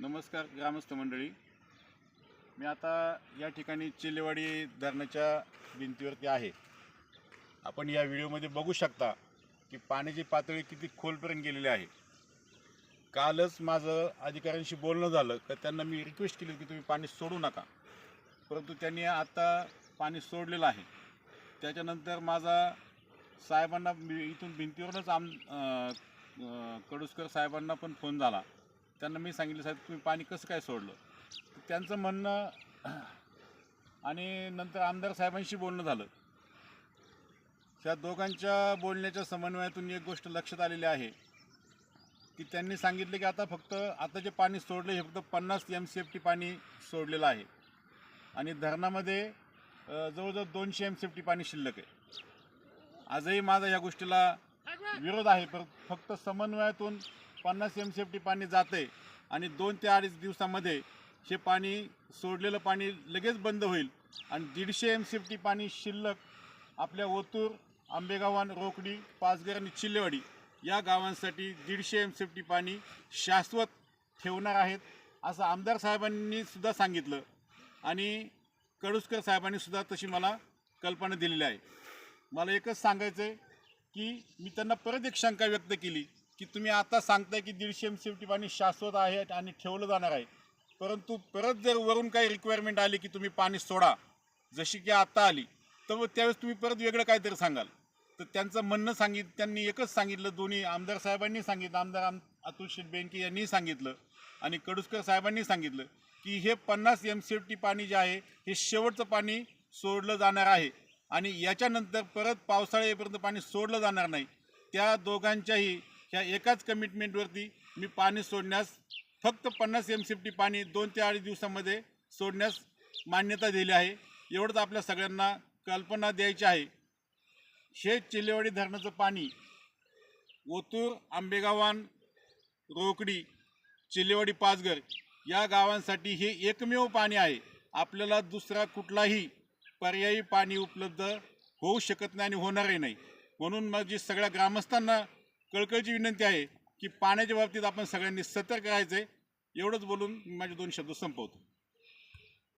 नमस्कार ग्रामस्थ मंडळी. मी आता या ठिकाणी चिलेवाडी धरणाच्या भिंतीवरती आहे. आपण या व्हिडिओमध्ये बघू शकता की पाण्याची पातळी किती खोलपर्यंत गेलेली आहे. कालच माझं अधिकाऱ्यांशी बोलणं झालं तर त्यांना मी रिक्वेस्ट केली की तुम्ही पाणी सोडू नका. परंतु त्यांनी आता पाणी सोडलेलं आहे. त्याच्यानंतर माझा साहेबांना मी इथून भिंतीवरूनच आम कडुसकर साहेबांना पण फोन झाला. त्यांना मी सांगितलं साहेब तुम्ही पाणी कसं काय सोडलं? त्यांचं म्हणणं आणि नंतर आमदार साहेबांशी बोलणं झालं. त्या दोघांच्या बोलण्याच्या समन्वयातून एक गोष्ट लक्षात आलेली आहे की त्यांनी सांगितलं की आता फक्त आता जे पाणी सोडलं हे फक्त पन्नास एम सी एफ टी पाणी सोडलेलं आहे. आणि धरणामध्ये जवळजवळ दोनशे एम सी एफ टी पाणी शिल्लक आहे. आजही माझा या गोष्टीला विरोध आहे पर फक्त समन्वयातून पन्नास एम सी एफ टी पाणी जाते आणि दोन ते अडीच दिवसामध्ये हे पाणी सोडलेलं पाणी लगेच बंद होईल. आणि दीडशे एम सी एफ टी पाणी शिल्लक आपल्या ओतूर आंबेगावान रोकडी पाचघर आणि चिल्लेवाडी या गावांसाठी दीडशे एम सी एफ टी पाणी शाश्वत ठेवणार आहेत असं आमदार साहेबांनी सुद्धा सांगितलं आणि कडुसकर साहेबांनी सुद्धा तशी मला कल्पना दिलेली आहे. मला एकच सांगायचं आहे की मी त्यांना परत एक शंका व्यक्त केली की तुम्ही आता सांगताय की दीडशे एम सी टी पाणी शाश्वत आहे आणि ठेवलं जाणार आहे. परंतु परत जर वरून काही रिक्वायरमेंट आली की तुम्ही पाणी सोडा जशी की आता आली तर त्यावेळेस तुम्ही परत वेगळं काहीतरी सांगाल. तर त्यांचं म्हणणं सांगित त्यांनी एकच सांगितलं दोन्ही आमदार साहेबांनी सांगितलं आमदार आम अतुल शेठ बेनके यांनी सांगितलं आणि कडुसकर साहेबांनी सांगितलं की हे पन्नास एम सी एफ टी पाणी जे आहे हे शेवटचं पाणी सोडलं जाणार आहे. आणि याच्यानंतर परत पावसाळा येईपर्यंत पाणी सोडलं जाणार नाही. त्या दोघांच्याही ह्या एकाच कमिटमेंटवरती मी पाणी सोडण्यास फक्त पन्नास एम सी टी पाणी दोन ते अडीच दिवसामध्ये सोडण्यास मान्यता दिली आहे. एवढंच आपल्या सगळ्यांना कल्पना द्यायची आहे. हे चिलेवाडी धरणाचं पाणी ओतूर आंबेगावान रोकडी चिलेवाडी पाचघर या गावांसाठी हे एकमेव पाणी आहे. आपल्याला दुसरा कुठलाही पर्यायी पाणी उपलब्ध होऊ शकत नाही आणि होणारही नाही. म्हणून माझी सगळ्या ग्रामस्थांना कळकळची विनंती आहे की पाण्याच्या बाबतीत आपण सगळ्यांनी सतर्क राहायचं आहे. एवढंच बोलून माझे दोन शब्द संपवतो.